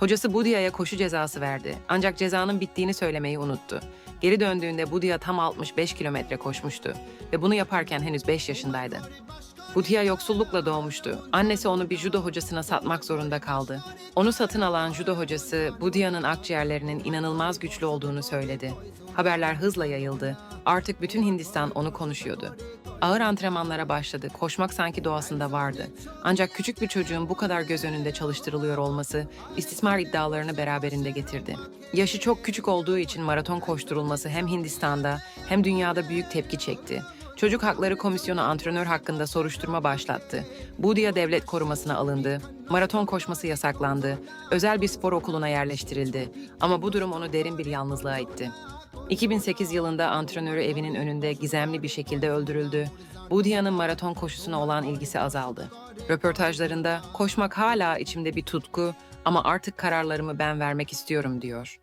Hocası Budia'ya koşu cezası verdi. Ancak cezanın bittiğini söylemeyi unuttu. Geri döndüğünde Budia tam 65 kilometre koşmuştu ve bunu yaparken henüz 5 yaşındaydı. Budia yoksullukla doğmuştu. Annesi onu bir judo hocasına satmak zorunda kaldı. Onu satın alan judo hocası Budia'nın akciğerlerinin inanılmaz güçlü olduğunu söyledi. Haberler hızla yayıldı. Artık bütün Hindistan onu konuşuyordu. Ağır antrenmanlara başladı. Koşmak sanki doğasında vardı. Ancak küçük bir çocuğun bu kadar göz önünde çalıştırılıyor olması istismar iddialarını beraberinde getirdi. Yaşı çok küçük olduğu için maraton koşturulması hem Hindistan'da hem dünyada büyük tepki çekti. Çocuk Hakları Komisyonu antrenör hakkında soruşturma başlattı. Budia devlet korumasına alındı. Maraton koşması yasaklandı. Özel bir spor okuluna yerleştirildi. Ama bu durum onu derin bir yalnızlığa itti. 2008 yılında antrenörü evinin önünde gizemli bir şekilde öldürüldü. Budia'nın maraton koşusuna olan ilgisi azaldı. Röportajlarında koşmak hala içimde bir tutku ama artık kararlarımı ben vermek istiyorum diyor.